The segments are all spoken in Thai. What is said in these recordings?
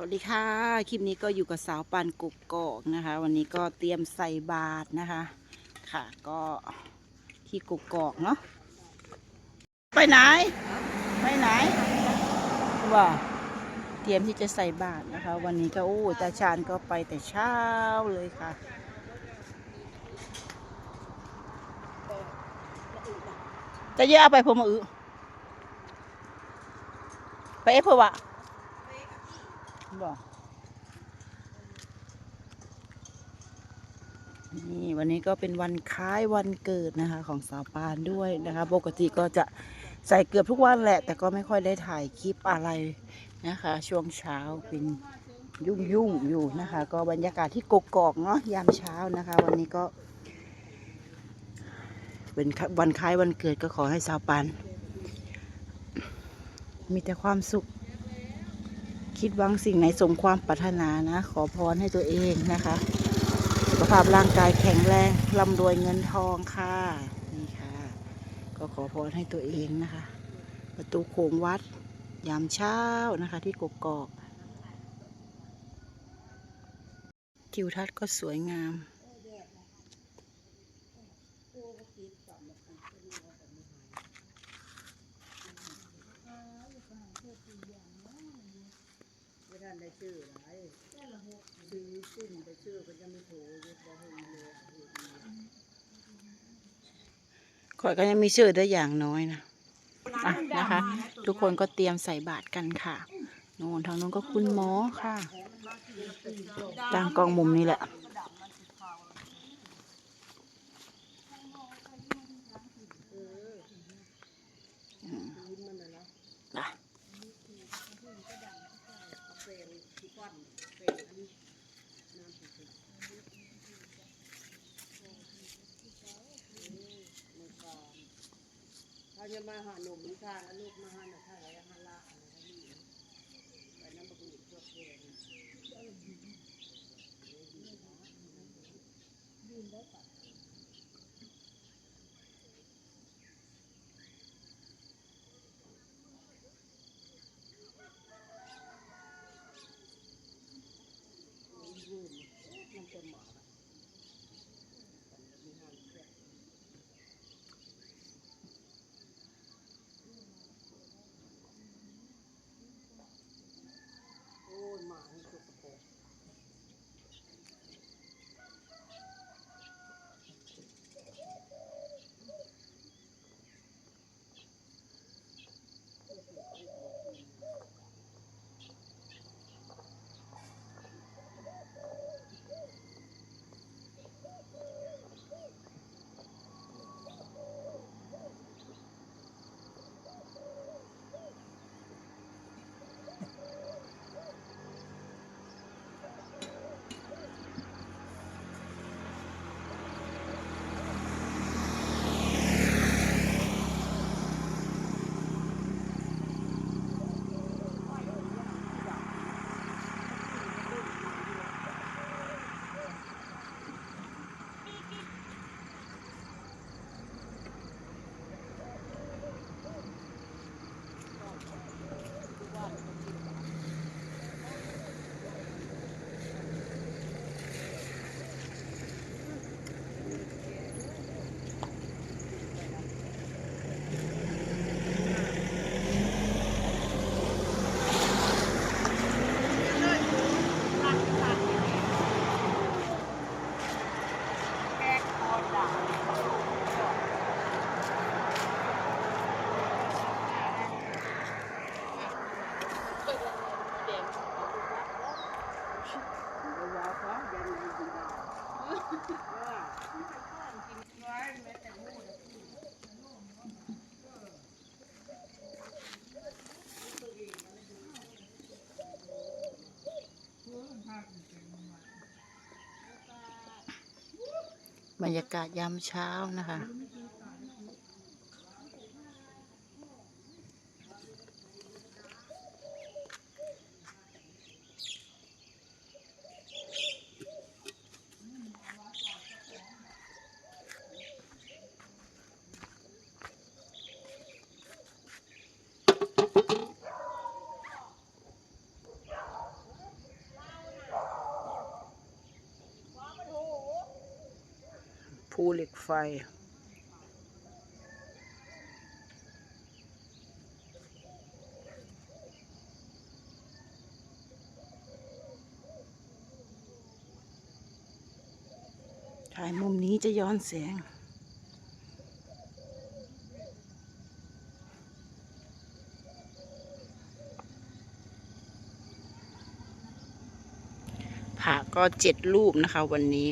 สวัสดีค่ะ คลิปนี้ก็อยู่กับสาวปันกุกกอกนะคะ วันนี้ก็เตรียมใส่บาตรนะคะ ค่ะ ก็ที่กุกกอกเนาะ ไปไหน ไปไหน ว่า เตรียมที่จะใส่บาตรนะคะ วันนี้ก็โอ้ตาชาญก็ไปแต่เช้าเลยค่ะ จะเยอะเอาไปผมอือไปเอฟเพื่อวะ บอกนี่วันนี้ก็เป็นวันคล้ายวันเกิดนะคะของสาวปานด้วยนะคะ ปกติก็จะใส่เกือบทุกวันแหละ แต่ก็ไม่ค่อยได้ถ่ายคลิปอะไรนะคะ ช่วงเช้าเป็นยุ่งยุ่งอยู่นะคะ ก็บรรยากาศที่กกอกเนาะยามเช้านะคะ วันนี้ก็ เป็นวันคล้ายวันเกิดก็ขอให้สาวปานมีแต่ความสุข คิดหวังสิ่งไหนสมความปรารถนานะ ขอพรให้ตัวเองนะคะ สุขภาพร่างกายแข็งแรงร่ำรวยเงินทองค่ะนี่ค่ะ ก็ขอพรให้ตัวเองนะคะ ประตูโค้งวัด ยามเช้านะคะ ที่กกอกทิวทัศน์ก็สวยงาม ไม่ทันได้ชื่อหลายซื้อสิ้นไปชื่อก็ยังไม่โถยบ่เห็นเลยข่อยก็ยังมีชื่อได้อย่างน้อยนะอะนะคะ ทุกคนก็เตรียมใส่บาตรกันค่ะนู่นทางนู้นก็คุณหมอค่ะตั้งกองมุมนี้แหละ ยิ้มมันน่ะเนาะ อะ เฟรนที่ก้อนเฟรนอันนี้น้ำผึ้งมันก่อนถ้า จะมาหาหนุ่มนิทานแล้วลูกมาหาหน่ม บรรยากาศยามเช้านะคะ ภูเหล็กไฟ ถ่ายมุมนี้จะย้อนแสงผ่าก็เจ็ดรูปนะคะวันนี้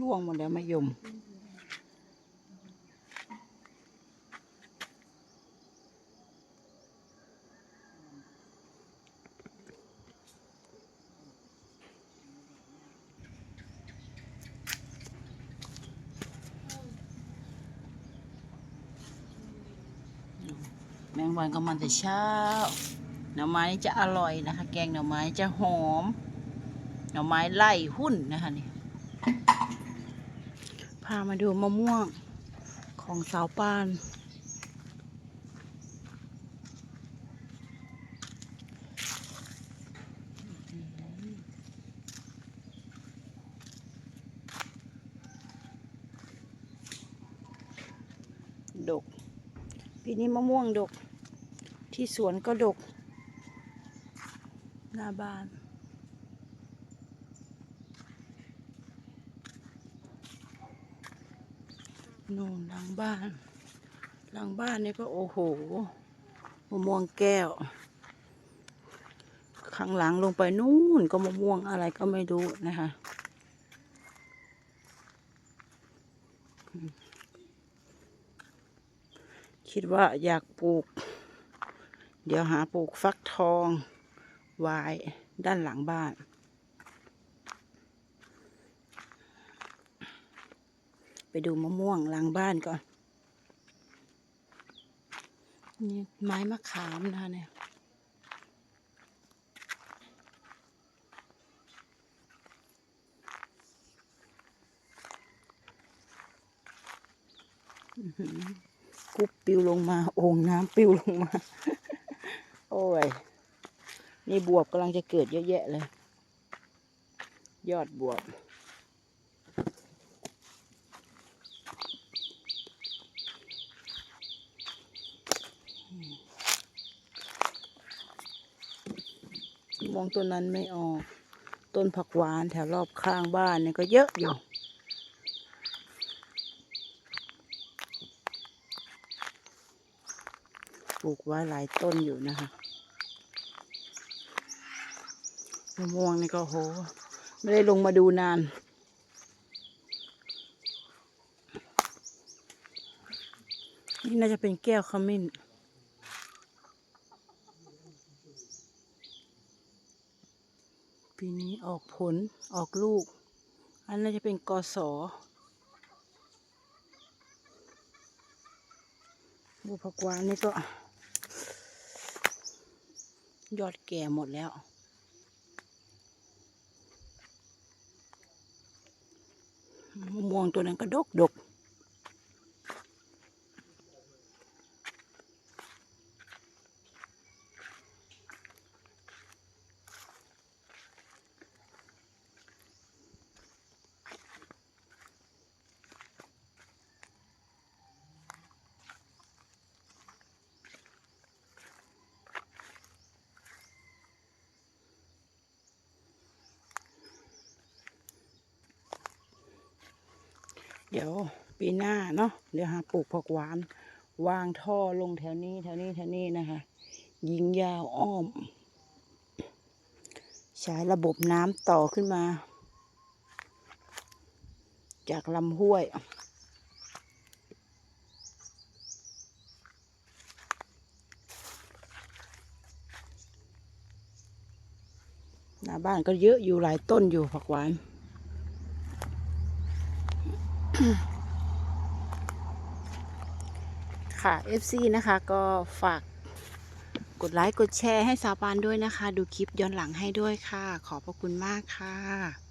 ล่วงหมดแล้วมะยม แมงวันก็มาแต่เช้า หน่อไม้จะอร่อยนะคะ แกงหน่อไม้จะหอม หน่อไม้ไล่หุ้นนะคะนี่ พามาดูมะม่วงของสาวปาน ดก ปีนี้มะม่วงดก ที่สวนก็ดก หน้าบ้าน นู่นหลังบ้าน หลังบ้านนี่ก็โอ้โหมะม่วงแก้ว ข้างหลังลงไปนู่นก็มะม่วงอะไรก็ไม่รู้นะคะคิดว่าอยากปลูก เดี๋ยวหาปลูกฟักทองไว้ด้านหลังบ้าน ไปดูมะม่วงหลังบ้านก่อน นี่ไม้มะขามนะคะเนี่ย กุ๊บปิวลงมา โอ่งน้ำปิวลงมา โอ้ย นี่บวบกำลังจะเกิดเยอะแยะเลย ยอดบวบ มองต้นนั้นไม่ออก ต้นผักหวานแถวรอบข้างบ้านเนี่ยก็เยอะอยู่ปลูกไว้หลายต้นอยู่นะคะมะม่วงนี่ก็โห ไม่ได้ลงมาดูนานนี่น่าจะเป็นแก้วขมิ้น ปีนี้ออกผลออกลูก อันน่าจะเป็นกอสอบัวผักวานนี่ก็ ยอดแก่หมดแล้วมะม่วงตัวนั้นก็ดกดก ดี๋ยวปีหน้าเนาะเดี๋ยวหาปลูกผักหวาน วางท่อลงแถวนี้แถวนี้แถวนี้นะคะ ยิงยาวอ้อม ใช้ระบบน้ำต่อขึ้นมา จากลำห้วยหน้าบ้านก็เยอะอยู่หลายต้นอยู่ผักหวาน ค่ะ FC นะคะ ก็ฝากกดไลค์ กดแชร์ให้สาวปานด้วยนะคะ ดูคลิปย้อนหลังให้ด้วยค่ะ ขอบพระคุณมากค่ะ